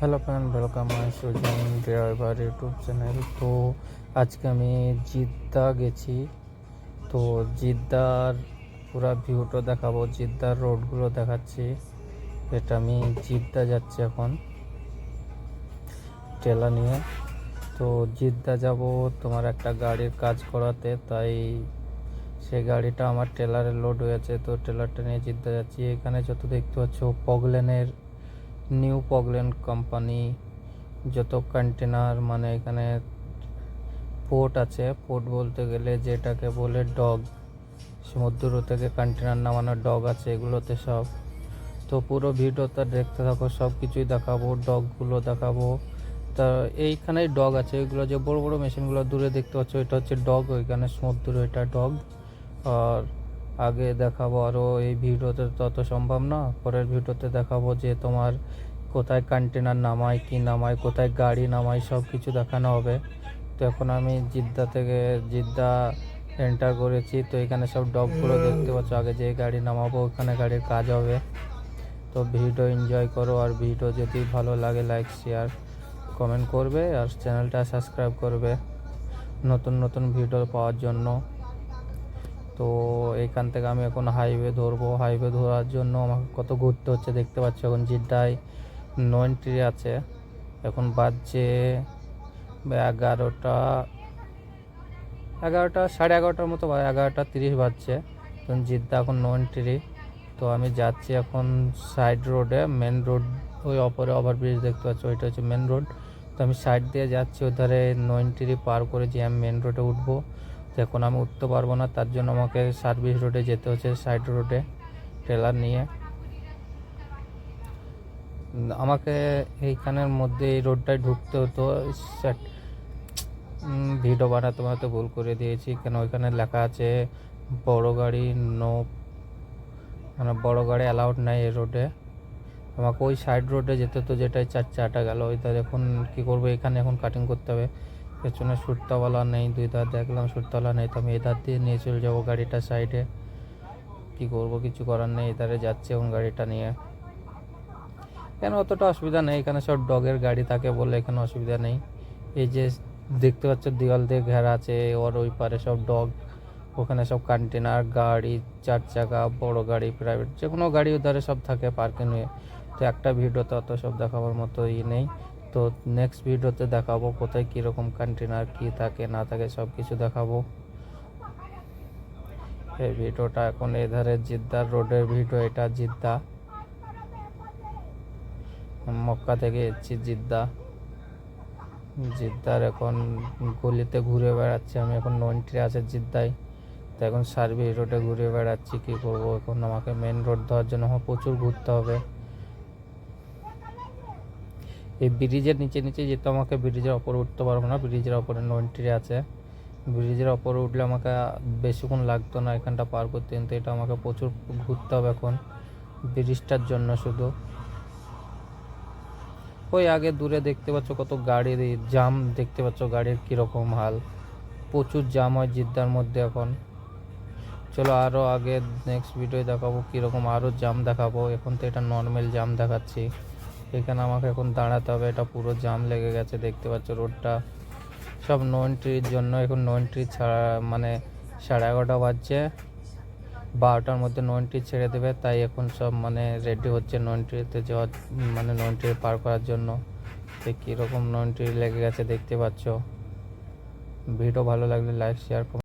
Hello friend welcome my Sujan driver YouTube channel তো আজকে আমি জিদ্দা গেছি। তো জিদ্দার পুরো ভিউটা দেখাবো, জিদ্দার রোডগুলো দেখাচ্ছি। এটা আমি জিদ্দা যাচ্ছি এখন টেলা নিয়ে। তো জিদ্দা যাব তোমার একটা গাড়ির কাজ করাতে, তাই সেই গাড়িটা আমার টেলারে লোড হয়েছে। তো টেলারটা নিয়ে জিদ্দা যাচ্ছি। এখানে যত দেখতে পাচ্ছ পগলেনের নিউ পগলেন কোম্পানি যত কন্টেনার মানে এখানে পোর্ট আছে পোর্ট বলতে গেলে যেটাকে বলে ডগ সমুদ্র থেকে কন্টেনার নামানো ডগ আছে, এগুলোতে সব। তো পুরো ভিডিওটা দেখতে থাকো সব কিছুই দেখাবো ডগগুলো দেখাবো। তা এইখানেই ডগ আছে, এগুলো যে বড় বড় মেশিনগুলো দূরে দেখতে পাচ্ছ, এটা হচ্ছে ডগ ওইখানে সমুদ্র, এটা ডগ আর আগে দেখাবো আরও এই ভিডিওতে তত সম্ভব না। পরের ভিডিওতে দেখাবো যে তোমার কোথায় কন্টেনার নামায়, কি নামায়, কোথায় গাড়ি নামায় সব কিছু দেখানো হবে। তো এখন আমি জিদ্দা থেকে, জিদ্দা এন্টার করেছি। তো এখানে সব ডগগুলো দেখতে পাচ্ছ। আগে যে গাড়ি নামাবো, ওখানে গাড়ির কাজ হবে। তো ভিডিও এনজয় করো আর ভিডিও যদি ভালো লাগে লাইক শেয়ার কমেন্ট করবে আর চ্যানেলটা সাবস্ক্রাইব করবে। নতুন নতুন ভিডিও পাওয়ার জন্য। তো এখান থেকে আমি এখন হাইওয়ে ধরবো। হাইওয়ে ধরার জন্য আমাকে কত ঘুরতে হচ্ছে দেখতে পাচ্ছি? এখন জিদ্দায় নয়নট্রি আছে। এখন বাজছে এগারোটা এগারোটা, সাড়ে এগারোটার মতো এগারোটা তিরিশ বাজছে। তখন জিদ্দা এখন নয়নট্রি তো আমি যাচ্ছি এখন সাইড রোডে মেন রোড ওই অপরে ওভারব্রিজ দেখতে পাচ্ছি, ওইটা হচ্ছে মেন রোড তো আমি সাইড দিয়ে যাচ্ছি, ওধারে নয়নট্রি পার করে যে আমি মেন রোডে উঠবো। এখন আমি উঠতে পারব না, তার জন্য আমাকে সার্ভিস রোডে যেতে হচ্ছে সাইড রোডে ট্রেলার নিয়ে। আমাকে এইখানের মধ্যে এই রোডটায় ঢুকতে হতো ভিডিও বানাতে বানাতে ভুল করে দিয়েছি, কেন ওইখানে লেখা আছে, বড় গাড়ি নো মানে বড় গাড়ি অ্যালাউড নাই এই রোডে আমাকে ওই সাইড রোডে যেতে হতো, যেটাই চার চারটা গেল ওই তার এখন কী করব, এখানে এখন কাটিং করতে হবে। পেছনে সুরতাওয়ালা নেই, দুই ধার দেখলাম সুরতাওয়ালা নেই, তো আমি এধার দিয়ে নিয়ে চলে যাব গাড়িটা সাইডে। কী করব, কিছু করার নেই এধারে যাচ্ছে এখন গাড়িটা নিয়ে। কেন অতটা অসুবিধা নেই, এখানে সব ডগের গাড়ি থাকে বলে এখানে অসুবিধা নেই। এই যে দেখতে পাচ্ছ দেওয়াল দিয়ে ঘেরা আছে, ওর ওই পারে সব ডগ, ওখানে সব কন্টেনার গাড়ি, চার চাকা, বড় গাড়ি প্রাইভেট যে কোনো গাড়ি ওধারে সব থাকে পার্কিং হয়ে তো একটা ভিডিওতে অত সব দেখাবার মতো ই নেই। তো নেক্সট ভিডিওতে দেখাবো কোথায় কীরকম কন্টেনার কী থাকে, না থাকে সব কিছু দেখাবো। এই ভিডিওটা এখন এধারে জিদ্দার রোডের ভিডিও এটা জিদ্দা। মক্কা থেকে এসেছি জিদ্দা। জিদ্দার এখন গলিতে ঘুরে বেড়াচ্ছি, আমি এখন নন্ট্রি আছে জিদ্দায়। তো এখন সার্ভিস রোডে ঘুরে বেড়াচ্ছি, কী করব? এখন আমাকে মেন রোড ধরার জন্য প্রচুর ঘুরতে হবে। এই ব্রিজের নিচে নিচে যেতে আমাকে ব্রিজের ওপরে উঠতে পারব না, ব্রিজের ওপরে নন্ট্রি আছে। ব্রিজের ওপরে উঠলে আমাকে বেশিক্ষণ লাগতো না এখানটা পার করতে, কিন্তু এটা আমাকে প্রচুর ঘুরতে হবে এখন, ব্রিজটার জন্য শুধু। ওই আগে দূরে দেখতে পাচ্ছ কত গাড়ির জাম দেখতে পাচ্ছ গাড়ির কীরকম হাল। প্রচুর জাম হয় জিদ্দার মধ্যে এখন। চলো আরও আগে নেক্সট ভিডিও দেখাবো কীরকম আরও জাম দেখাবো, এখন তো এটা নর্মাল জাম দেখাচ্ছি। এখানে আমাকে এখন দাঁড়াতে হবে। এটা পুরো জাম লেগে গেছে, দেখতে পাচ্ছ রোডটা। সব নয়নট্রির জন্য এখন নয়নট্রি ছাড়া মানে সাড়ে এগারোটা বাজছে। বারোটার মধ্যে নয়নট্রি ছেড়ে দেবে, তাই এখন সব মানে রেডি হচ্ছে নয়নট্রিতে যাওয়ার মানে নয়নট্রি পার করার জন্য। তো কীরকম নয়নট্রি লেগে গেছে দেখতে পাচ্ছ। ভিডিও ভালো লাগলে লাইক শেয়ার